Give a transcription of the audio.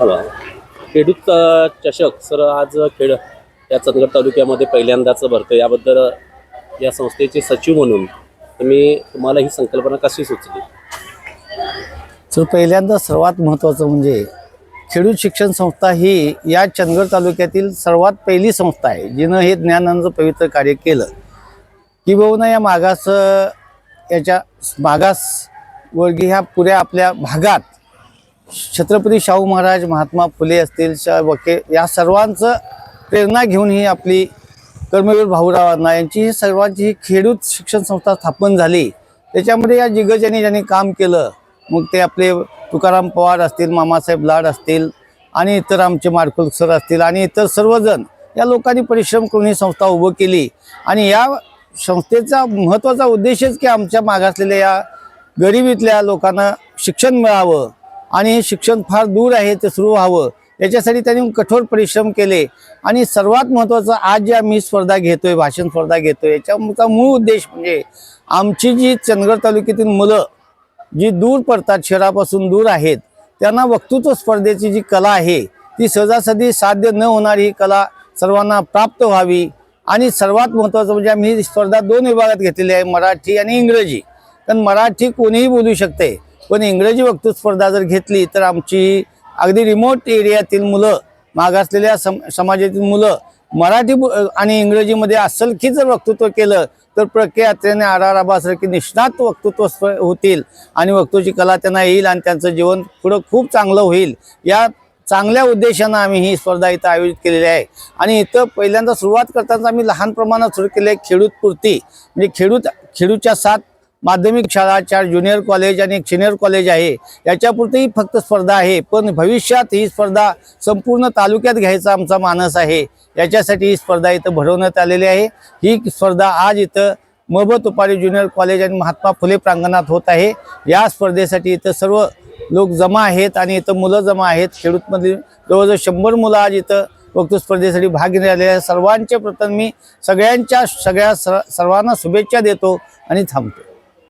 Hello. खेडूत चषक sir आज खेड या चंदगड तालुक्यामध्ये पहिल्यांदाच भरतं याबद्दल या संस्थेचे सचिव म्हणून तुम्ही तुम्हाला ही संकल्पना कशी सुचली? सर पहिल्यांदा सर्वात महत्त्वाचं म्हणजे खेडूत शिक्षण संस्था ही या चंदगड तालुक्यातील सर्वात पहिली संस्था आहे जिनं हे ज्ञानांचं पवित्र कार्य केलं. किंबहुना या मागास याच्या मागास वर्गीय ह्या पुऱ्या आपल्या भागात छत्रपती शाहू महाराज महात्मा फुले असतील शा वके या सर्वांचं प्रेरणा घेऊन ही आपली कर्मवीर भाऊरावांना यांची ही सर्वांची ही खेडूत शिक्षण संस्था स्थापन झाली. त्याच्यामध्ये या दिग्गजांनी ज्यांनी काम केलं मग ते आपले तुकाराम पवार असतील मामासाहेब लाड असतील आणि इतर आमचे माडखोल सर असतील आणि इतर सर्वजण या लोकांनी परिश्रम करून ही संस्था उभं केली. आणि या संस्थेचा महत्त्वाचा उद्देशच की आमच्या मागासलेल्या या गरिबीतल्या लोकांना शिक्षण मिळावं. आणि हे शिक्षण फार दूर आहे ते सुरू व्हावं. याच्यासाठी त्यांनी कठोर परिश्रम केले. आणि सर्वात महत्त्वाचं आज जी आम्ही स्पर्धा घेतोय भाषण स्पर्धा घेतोय याच्याचा मूळ उद्देश म्हणजे आमची जी चंदगड तालुक्यातील मुलं जी दूर पडतात शहरापासून दूर आहेत त्यांना वक्तृत्व स्पर्धेची जी कला आहे ती सहजासहजी साध्य न होणारी ही कला सर्वांना प्राप्त व्हावी. आणि सर्वात महत्त्वाचं म्हणजे आम्ही ही स्पर्धा दोन विभागात घेतलेली आहे मराठी आणि इंग्रजी. कारण मराठी कोणीही बोलू शकते पण इंग्रजी वक्तृस्पर्धा जर घेतली तर आमची अगदी रिमोट एरियातील मुलं मागासलेल्या सम समाजातील मुलं मराठी आणि इंग्रजीमध्ये असलखी जर वक्तृत्व केलं तर प्रके अत्रेने आर आर आबासारखी निष्णात वक्तृत्व स्प- होतील आणि वक्तृत्वाची कला त्यांना येईल आणि त्यांचं जीवन पुढं खूप चांगलं होईल. या चांगल्या उद्देशानं आम्ही ही स्पर्धा इथं आयोजित केलेली आहे. आणि इथं पहिल्यांदा सुरुवात करताना आम्ही लहान प्रमाणात सुरू केली आहे खेडूतपूर्ती म्हणजे खेडूत खेडूच्या सात माध्यमिक शाळा चार ज्युनियर कॉलेज आणि एक सिनियर कॉलेज आहे. याच्यापुरतंही फक्त स्पर्धा आहे. पण भविष्यात ही स्पर्धा संपूर्ण तालुक्यात घ्यायचा आमचा मानस आहे. याच्यासाठी ही स्पर्धा इथं भरवण्यात आलेली आहे. ही स्पर्धा आज इथं मब तुपारी ज्युनियर कॉलेज आणि महात्मा फुले प्रांगणात होत आहे. या स्पर्धेसाठी इथं सर्व लोक जमा आहेत आणि इथं मुलं जमा आहेत. खेडूतमधली जवळजवळ शंभर मुलं आज इथं वक्तृत्व स्पर्धेसाठी भाग घेण्यात आहे सर्वांचे प्रथम मी सगळ्यांच्या सगळ्या सर्वांना शुभेच्छा देतो आणि थांबतो.